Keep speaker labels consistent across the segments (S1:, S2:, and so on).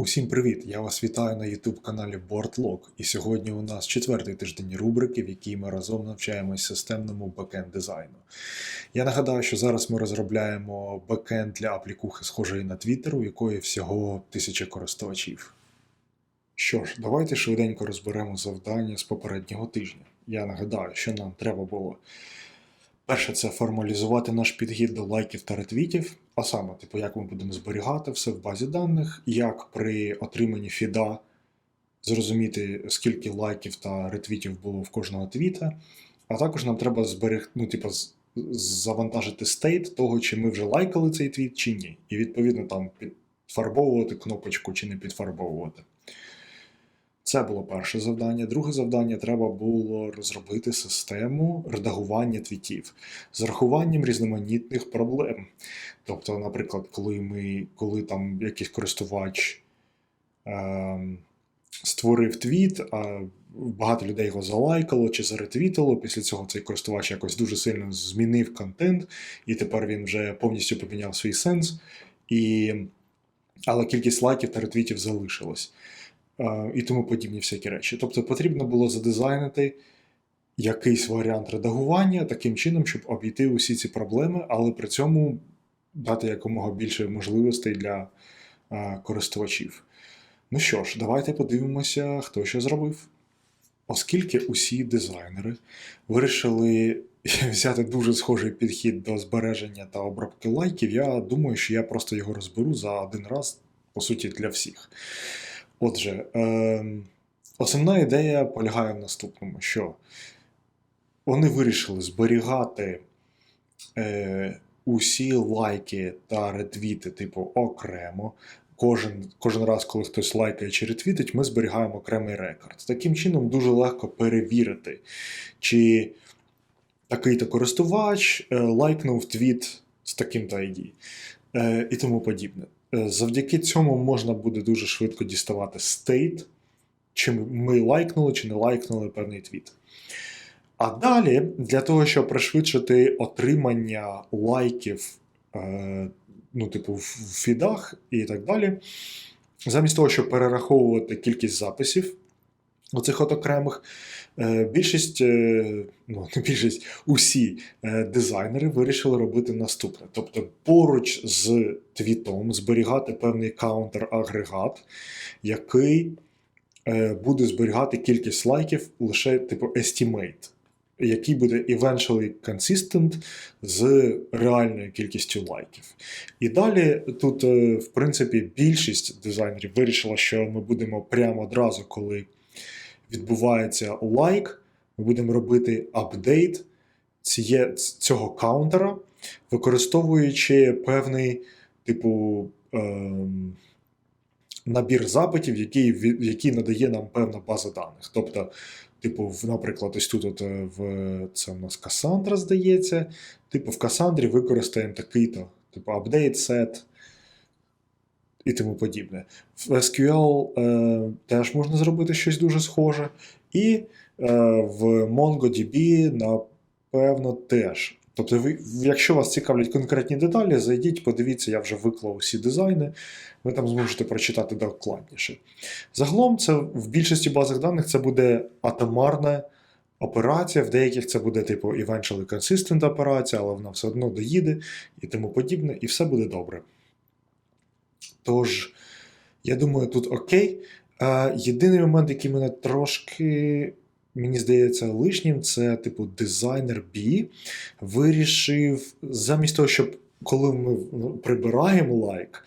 S1: Усім привіт! Я вас вітаю на YouTube каналі BoardLog. І сьогодні у нас четвертий тиждень рубрики, в якій ми разом навчаємось системному бекенд дизайну. Я нагадаю, що зараз ми розробляємо бекенд для аплікухи, схожої на Twitter, у якої всього тисяча користувачів. Що ж, давайте швиденько розберемо завдання з попереднього тижня. Я нагадаю, що нам треба було Перше, це формалізувати наш підхід до лайків та ретвітів, а саме, типу, як ми будемо зберігати все в базі даних, як при отриманні фіда зрозуміти, скільки лайків та ретвітів було в кожного твіта. А також нам треба зберегти, ну, типу, завантажити стейт того, чи ми вже лайкали цей твіт, чи ні. І відповідно там підфарбовувати кнопочку чи не підфарбовувати. Це було перше завдання. Друге завдання треба було розробити систему редагування твітів з рахуванням різноманітних проблем. Тобто, наприклад, коли ми, коли там якийсь користувач ем, створив твіт, а багато людей його залайкало чи заретвітало. Після цього цей користувач якось дуже сильно змінив контент, і тепер він вже повністю поміняв свій сенс. І... Але кількість лайків та ретвітів залишилась. І тому подібні всякі речі. Тобто потрібно було задизайнити якийсь варіант редагування таким чином, щоб обійти усі ці проблеми, але при цьому дати якомога більше можливостей для користувачів. Ну що ж, давайте подивимося, хто що зробив. Оскільки усі дизайнери вирішили взяти дуже схожий підхід до збереження та обробки лайків, я думаю, що я просто його розберу за один раз, по суті, для всіх. Отже, е, основна ідея полягає в наступному: що вони вирішили зберігати е, усі лайки та ретвіти, типу, окремо. Кожен, кожен раз, коли хтось лайкає чи ретвітить, ми зберігаємо окремий рекорд. Таким чином, дуже легко перевірити, чи такий-то користувач е, лайкнув твіт з таким-то ID е, і тому подібне. Е, Завдяки цьому можна буде дуже швидко діставати стейт, чи ми лайкнули, чи не лайкнули певний твіт. А далі, для того, щоб пришвидшити отримання лайків, е, ну, типу, в фідах і так далі, замість того, щоб перераховувати кількість записів, оцих от окремих, е, більшість, е, ну, не більшість, усі е, дизайнери вирішили робити наступне. Тобто, поруч з твітом зберігати певний каунтер-агрегат, який буде зберігати кількість лайків лише типу estimate, який буде eventually consistent з реальною кількістю лайків. І далі тут, в принципі, більшість дизайнерів вирішила, що ми будемо прямо одразу, коли відбувається лайк, ми будемо робити апдейт цього каунтера, використовуючи певний, типу, ем, набір запитів, який, який надає нам певна база даних. Тобто, типу, наприклад, ось тут от, е, в це у нас Cassandra, здається. Типу, в Касандрі використаємо такий-то, типу, апдейт, set і тому подібне. В SQL е, теж можна зробити щось дуже схоже. І е, в MongoDB, напевно, теж. Тобто, ви, якщо вас цікавлять конкретні деталі, зайдіть, подивіться, я вже виклав усі дизайни, ви там зможете прочитати докладніше. Загалом, це в більшості базах даних це буде атомарна операція, в деяких це буде типу eventually consistent операція, але вона все одно доїде і тому подібне, і все буде добре. Тож, я думаю, тут окей. Єдиний момент, який мене трошки, мені здається, лишнім, це, типу, дизайнер B вирішив, замість того, щоб коли ми прибираємо лайк,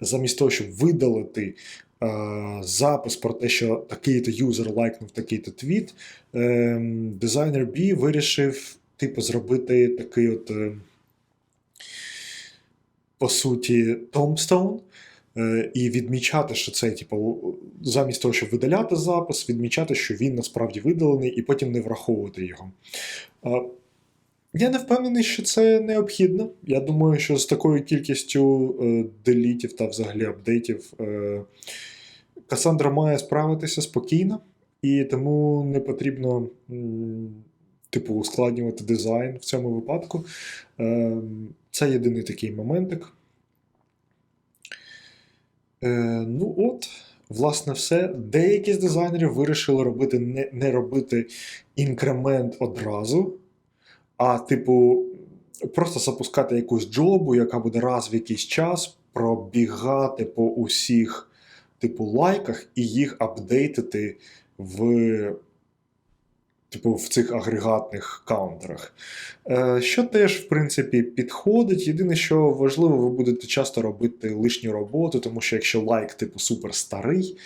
S1: замість того, щоб видалити запис про те, що такий-то юзер лайкнув такий-то твіт, е, дизайнер B вирішив, типу, зробити такий от. Е, по суті, Tombstone, і відмічати, що це, типу, замість того, щоб видаляти запис, відмічати, що він насправді видалений, і потім не враховувати його. Е, Я не впевнений, що це необхідно. Я думаю, що з такою кількістю е, делітів та взагалі апдейтів е, Касандра має справитися спокійно, і тому не потрібно. Типу, ускладнювати дизайн в цьому випадку. Е, Це єдиний такий моментик. Е, ну от, власне, все. Деякі з дизайнерів вирішили робити не, не робити інкремент одразу, а, типу, просто запускати якусь джобу, яка буде раз в якийсь час пробігати по усіх, типу, лайках і їх апдейтити в. Типу, в цих агрегатних каунтерах. Е, що теж, в принципі, підходить. Єдине, що важливо, ви будете часто робити лишню роботу, тому що якщо лайк, типу, супер старий,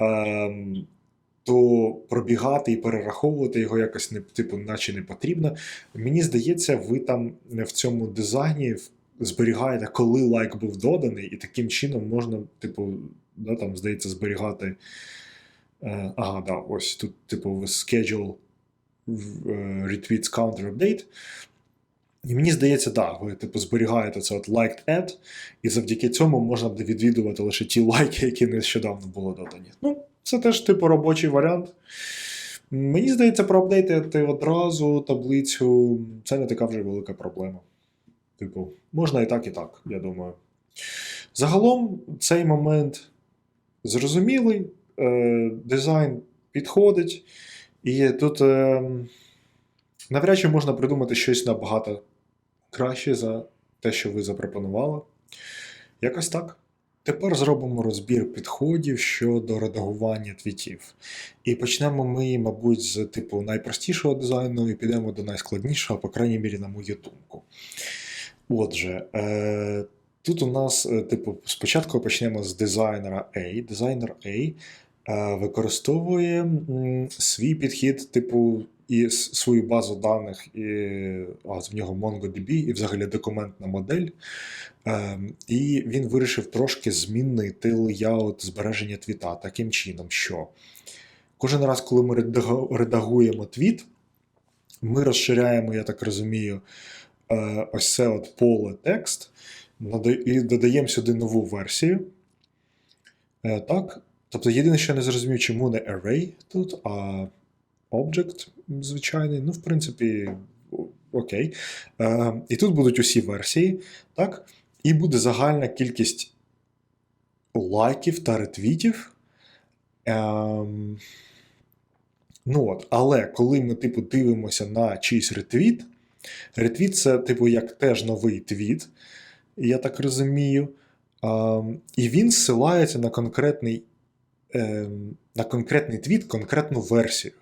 S1: е, то пробігати і перераховувати його якось не типу, наче не потрібно. Мені здається, ви там в цьому дизайні зберігаєте, коли лайк був доданий, і таким чином можна, типу, да, там, здається, зберігати. Е, ага, да, ось тут, типу, schedule retweets counter update. І мені здається, так, да, ви типу зберігаєте це от liked ad, і завдяки цьому можна буде відвідувати лише ті лайки, які нещодавно були додані. Ну, це теж типу робочий варіант. Мені здається, проапдейтити одразу таблицю це не така вже велика проблема. Типу, можна і так, і так, я думаю. Загалом, цей момент зрозумілий, е, дизайн підходить. І тут е, навряд чи можна придумати щось набагато краще за те, що ви запропонували. Якось так. Тепер зробимо розбір підходів щодо редагування твітів. І почнемо ми, мабуть, з типу найпростішого дизайну і підемо до найскладнішого, по крайній мірі, на мою думку. Отже, е, тут у нас, е, типу, спочатку почнемо з дизайнера A. Дизайнер A використовує свій підхід, типу, і свою базу даних, і а, в нього MongoDB, і взагалі документна модель. Е, і він вирішив трошки змінити леяут збереження твіта таким чином, що кожен раз, коли ми редагуємо твіт, ми розширяємо, я так розумію, е, ось це от поле текст, і додаємо сюди нову версію. Так, Тобто єдине, що я не зрозумів, чому не array тут, а object звичайний. Ну, в принципі, окей. Е, І тут будуть усі версії, так? І буде загальна кількість лайків та ретвітів. Е, ну от, Але коли ми, типу, дивимося на чийсь ретвіт, ретвіт це, типу, як теж новий твіт, я так розумію. Е, і він зсилається на конкретний Ем, на конкретний твіт конкретну версію.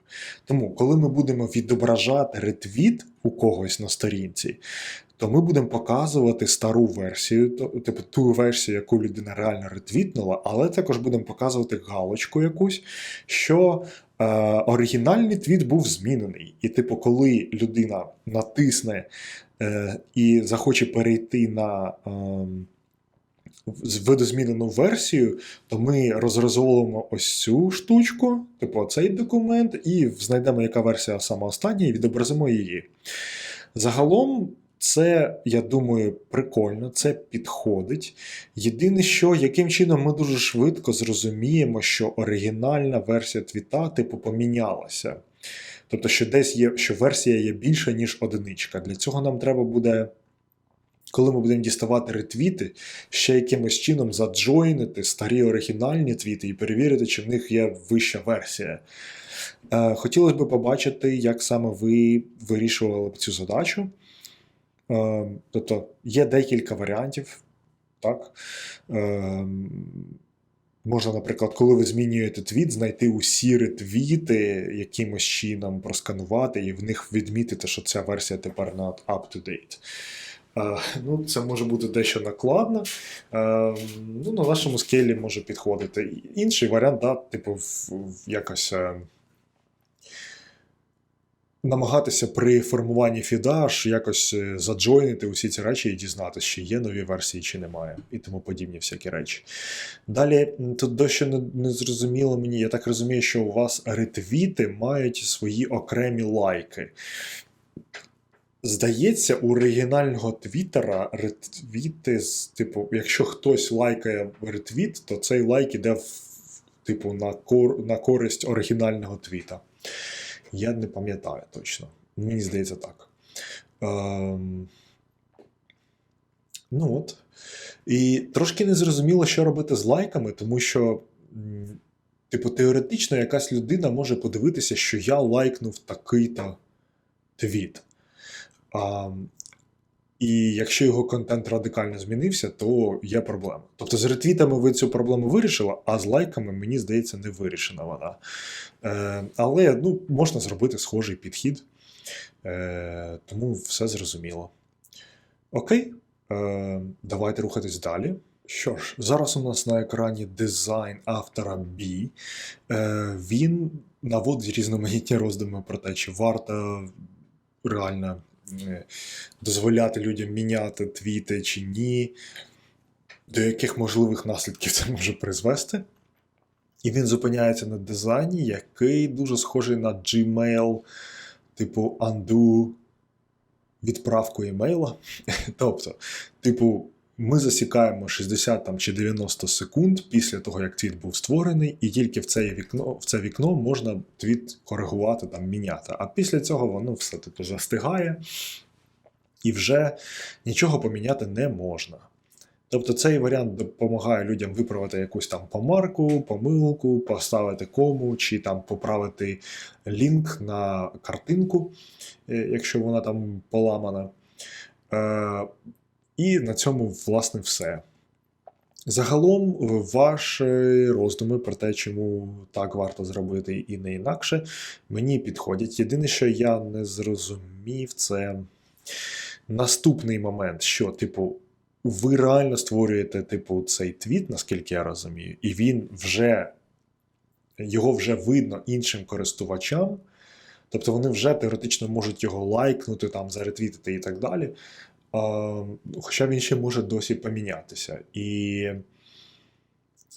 S1: Тому, коли ми будемо відображати ретвіт у когось на сторінці, то ми будемо показувати стару версію, типу ту версію, яку людина реально ретвітнула, але також будемо показувати галочку якусь, що е, оригінальний твіт був змінений. І, типу, коли людина натисне е, і захоче перейти на. Е, видозмінену версію, то ми розрозовуємо ось цю штучку, типу цей документ, і знайдемо, яка версія саме остання, і відобразимо її. Загалом. Це, я думаю, прикольно, це підходить. Єдине, що яким чином ми дуже швидко зрозуміємо, що оригінальна версія твіта типу помінялася. Тобто, що десь є, що версія є більша, ніж одиничка. Для цього нам треба буде коли ми будемо діставати ретвіти, ще якимось чином заджойнити старі оригінальні твіти і перевірити, чи в них є вища версія. Е, хотілося б побачити, як саме ви вирішували б цю задачу. Е, тобто є декілька варіантів. Так? Е, можна, наприклад, коли ви змінюєте твіт, знайти усі ретвіти якимось чином просканувати і в них відмітити, що ця версія тепер not up to date. Ну, Це може бути дещо накладно. Ну, На нашому скелі може підходити. Інший варіант, да, типу, якось е, намагатися при формуванні фіда аж якось е, заджойнити усі ці речі і дізнатися, чи є нові версії, чи немає, і тому подібні всякі речі. Далі, тут дещо не, не зрозуміло мені, я так розумію, що у вас ретвіти мають свої окремі лайки. Здається, у оригінального твіттера ретвіти, типу, якщо хтось лайкає ретвіт, то цей лайк іде в, типу, на кор, на користь оригінального твіта. Я не пам'ятаю точно. Мені здається так. Ем... Ну от. І трошки не зрозуміло, що робити з лайками, тому що, типу, теоретично якась людина може подивитися, що я лайкнув такий-то твіт. І якщо його контент радикально змінився, то є проблема. Тобто з ретвітами ви цю проблему вирішили, а з лайками, мені здається, не вирішена вона. Е, але ну, можна зробити схожий підхід, е, тому все зрозуміло. Окей, е, давайте рухатись далі. Що ж, зараз у нас на екрані дизайн автора B. Е, він наводить різноманітні роздуми про те, чи варто реально дозволяти людям міняти твіти чи ні, до яких можливих наслідків це може призвести. І він зупиняється на дизайні, який дуже схожий на Gmail, типу undo відправку емейла. Тобто, типу, ми засікаємо 60 там, чи 90 секунд після того, як твіт був створений, і тільки в це вікно, в це вікно можна твіт коригувати, там, міняти. А після цього воно все типу, застигає, і вже нічого поміняти не можна. Тобто цей варіант допомагає людям виправити якусь там помарку, помилку, поставити кому, чи там поправити лінк на картинку, е, якщо вона там поламана. Е, І на цьому, власне, все. Загалом, ваші роздуми про те, чому так варто зробити і не інакше, мені підходять. Єдине, що я не зрозумів, це наступний момент, що, типу, ви реально створюєте, типу, цей твіт, наскільки я розумію, і він вже його вже видно іншим користувачам. Тобто вони вже теоретично можуть його лайкнути, там, заретвітити і так далі. Хоча він ще може досі помінятися. І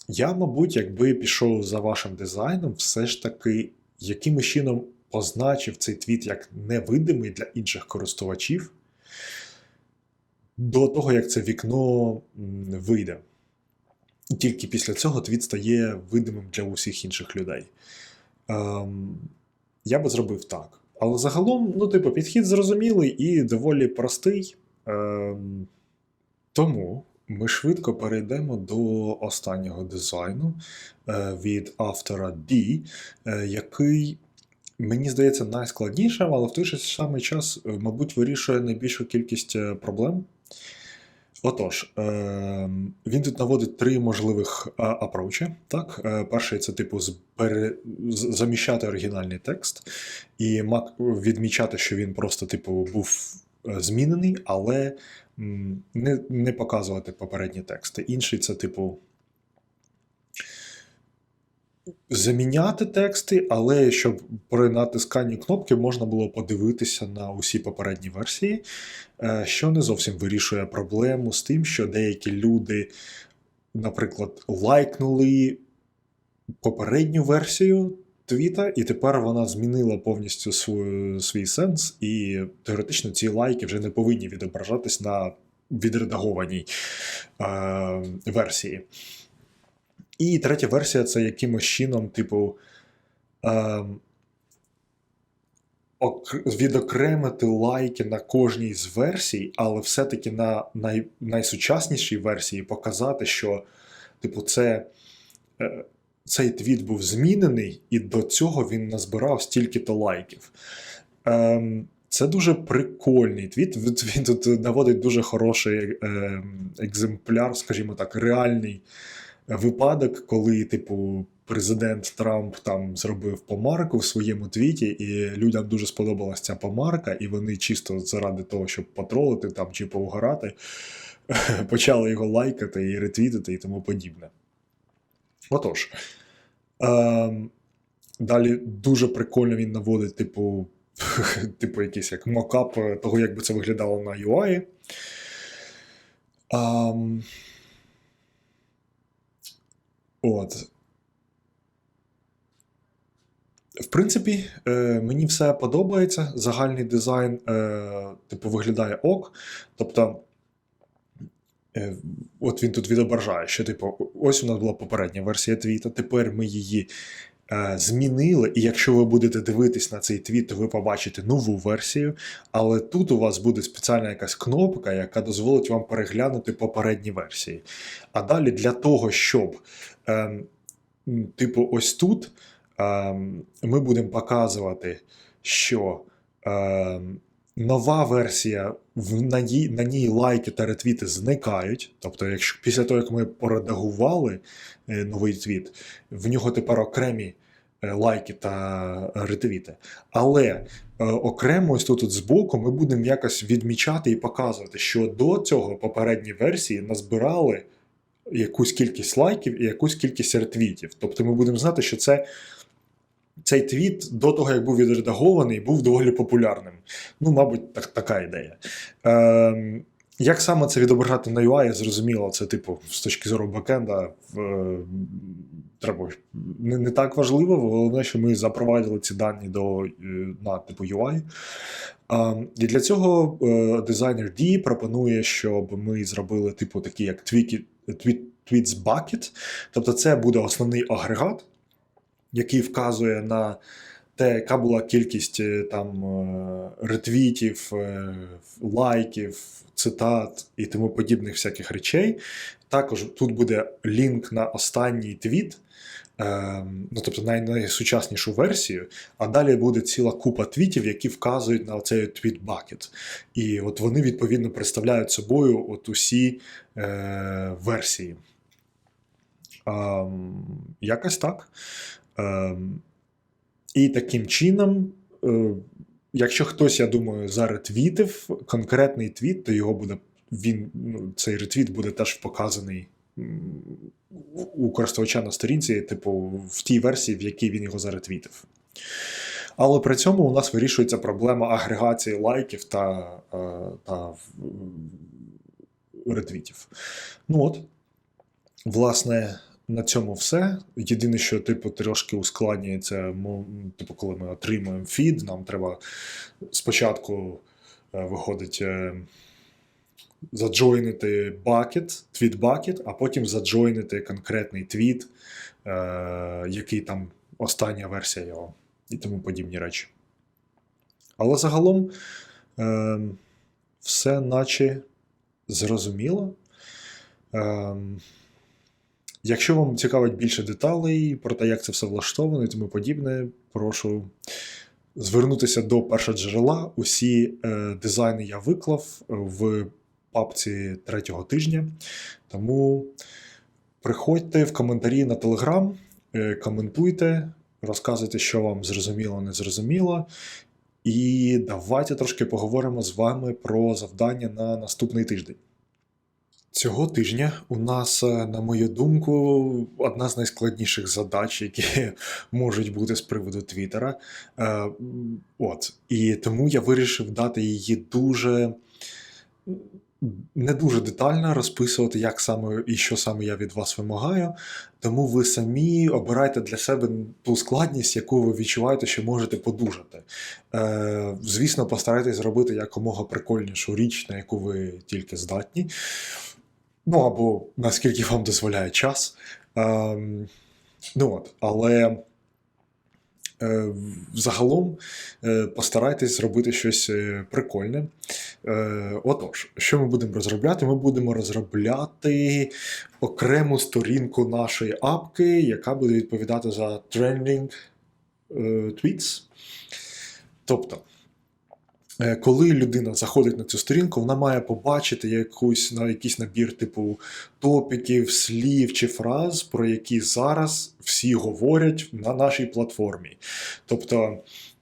S1: я, мабуть, якби пішов за вашим дизайном, все ж таки якимось чином позначив цей твіт як невидимий для інших користувачів до того, як це вікно вийде. І тільки після цього твіт стає видимим для усіх інших людей. Ем, я би зробив так. Але загалом, ну, типу, підхід зрозумілий і доволі простий. Ем, тому ми швидко перейдемо до останнього дизайну е, від автора D, е, який, мені здається, найскладнішим, але в той же самий час, е, мабуть, вирішує найбільшу кількість проблем. Отож, е, він тут наводить три можливих а, апроучі. Так? Перший це типу збере... з- заміщати оригінальний текст і відмічати, що він просто типу був змінений, але не, не показувати попередні тексти. Інший це, типу, заміняти тексти, але щоб при натисканні кнопки можна було подивитися на усі попередні версії, е, що не зовсім вирішує проблему з тим, що деякі люди, наприклад, лайкнули попередню версію твіта, і тепер вона змінила повністю свою, свій сенс, і теоретично ці лайки вже не повинні відображатись на відредагованій е, версії. І третя версія це якимось чином, типу, ок- відокремити лайки на кожній з версій, але все-таки на най, найсучаснішій версії показати, що, типу, це, е, цей твіт був змінений, і до цього він назбирав стільки-то лайків. Ем, це дуже прикольний твіт. Він тут наводить дуже хороший ем, екземпляр, скажімо так, реальний випадок, коли, типу, президент Трамп там зробив помарку в своєму твіті, і людям дуже сподобалася ця помарка, і вони чисто заради того, щоб потролити там чи поугорати, почали його лайкати і ретвітити і тому подібне. Отож. Ем, далі дуже прикольно він наводить, типу, типу, якийсь як мокап того, як би це виглядало на UI. Ем, От. В принципі, е, мені все подобається. Загальний дизайн, е, типу, виглядає ок. Тобто, е, от він тут відображає, що, типу, ось у нас була попередня версія твіта, тепер ми її е, змінили, і якщо ви будете дивитись на цей твіт, то ви побачите нову версію. Але тут у вас буде спеціальна якась кнопка, яка дозволить вам переглянути попередні версії. А далі для того, щоб, м, типу, ось тут ем, ми будемо показувати, що ем, нова версія в на ній, на ній лайки та ретвіти зникають. Тобто, якщо після того, як ми поредагували е, новий твіт, в нього тепер окремі е, лайки та ретвіти. Але е, окремо ось тут от збоку ми будемо якось відмічати і показувати, що до цього попередні версії назбирали якусь кількість лайків і якусь кількість ретвітів. Тобто ми будемо знати, що це. Цей твіт до того, як був відредагований, був доволі популярним. Ну, мабуть, так, така ідея. Ем, як саме це відображати на UI, зрозуміло, це, типу, з точки зору бекенда, е, треба не, не так важливо. Головне, що ми запровадили ці дані до, е, на типу UI. А, і для цього е, дизайнер D пропонує, щоб ми зробили, типу, такі як tweet, tweet, tweets bucket. Тобто, це буде основний агрегат, який вказує на те, яка була кількість е, там е, ретвітів, е, лайків, цитат і тому подібних всяких речей. Також тут буде лінк на останній твіт, ну тобто най- найсучаснішу версію, а далі буде ціла купа твітів, які вказують на цей твіт бакет. І от вони відповідно представляють собою от усі е, версії. Ем, якось так. Ем, і таким чином, е, якщо хтось, я думаю, заретвітив конкретний твіт, то його буде він, ну, цей ретвіт буде теж показаний у користувача на сторінці, типу, в тій версії, в якій він його заретвітив. Але при цьому у нас вирішується проблема агрегації лайків та, е, та ретвітів. Ну от, власне, на цьому все. Єдине, що типу трошки ускладнює це, мо- типу, коли ми отримуємо фід, нам треба спочатку е, виходить е, заджойнити бакет, твіт бакет, а потім заджойнити конкретний твіт, е, який там остання версія його, і тому подібні речі. Але загалом все наче зрозуміло. Якщо вам цікавить більше деталей про те, як це все влаштовано і тому подібне, прошу звернутися до першоджерела. Усі е, дизайни я виклав в папці третього тижня. Тому приходьте в коментарі на Телеграм, е, коментуйте, розказуйте, що вам зрозуміло, не зрозуміло. І давайте трошки поговоримо з вами про завдання на наступний тиждень. Цього тижня у нас, е, на мою думку, одна з найскладніших задач, які можуть бути з приводу Твіттера. Е, От. І тому я вирішив дати її дуже не дуже детально розписувати, як саме і що саме я від вас вимагаю. Тому ви самі обирайте для себе ту складність, яку ви відчуваєте, що можете подужати. Е, звісно, постарайтесь зробити якомога прикольнішу річ, на яку ви тільки здатні. Ну або наскільки вам дозволяє час. Ем, ну от, але е, загалом е, постарайтесь зробити щось е, прикольне. Е, отож, що ми будемо розробляти? Ми будемо розробляти окрему сторінку нашої апки, яка буде відповідати за trending е, tweets. Тобто. Е, Коли людина заходить на цю сторінку, вона має побачити якусь на якийсь набір типу топіків, слів чи фраз, про які зараз всі говорять на нашій платформі. Тобто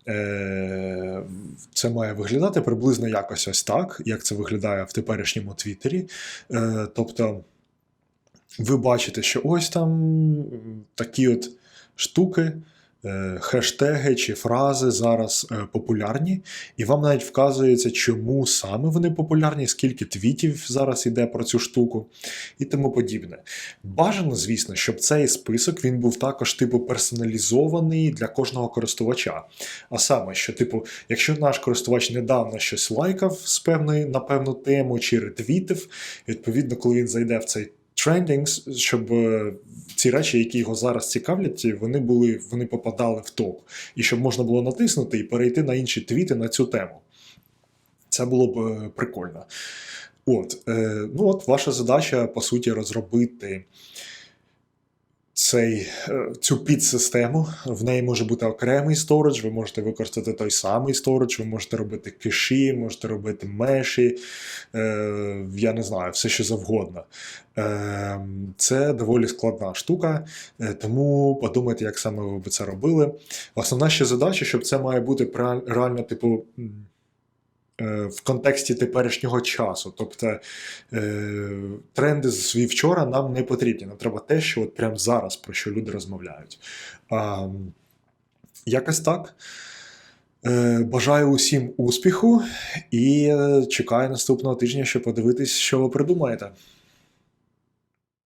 S1: е, це має виглядати приблизно якось ось так, як це виглядає в теперішньому Твіттері. Е, Тобто, ви бачите, що ось там такі от штуки. Е, Хештеги чи фрази зараз е, популярні, і вам навіть вказується, чому саме вони популярні, скільки твітів зараз йде про цю штуку і тому подібне. Бажано, звісно, щоб цей список він був також типу персоналізований для кожного користувача. А саме, що, типу, якщо наш користувач недавно щось лайкав з певної на певну тему чи ретвітив, відповідно, коли він зайде в цей trendings, щоб е, ці речі, які його зараз цікавлять, вони були, вони попадали в топ. І щоб можна було натиснути і перейти на інші твіти на цю тему. Це було б е, прикольно. От, е, ну от ваша задача, по суті, розробити цей, е, цю підсистему. В неї може бути окремий сторідж, ви можете використати той самий сторідж, ви можете робити кеші, можете робити меші, е, я не знаю, все що завгодно. Е, це доволі складна штука, е, тому подумайте, як саме ви б це робили. Основна ще задача, щоб це має бути реально, типу. Е, В контексті теперішнього часу. Тобто е, тренди з вчора нам не потрібні. Нам треба те, що от прямо зараз, про що люди розмовляють. Якось так. Е, Бажаю усім успіху і чекаю наступного тижня, щоб подивитись, що ви придумаєте.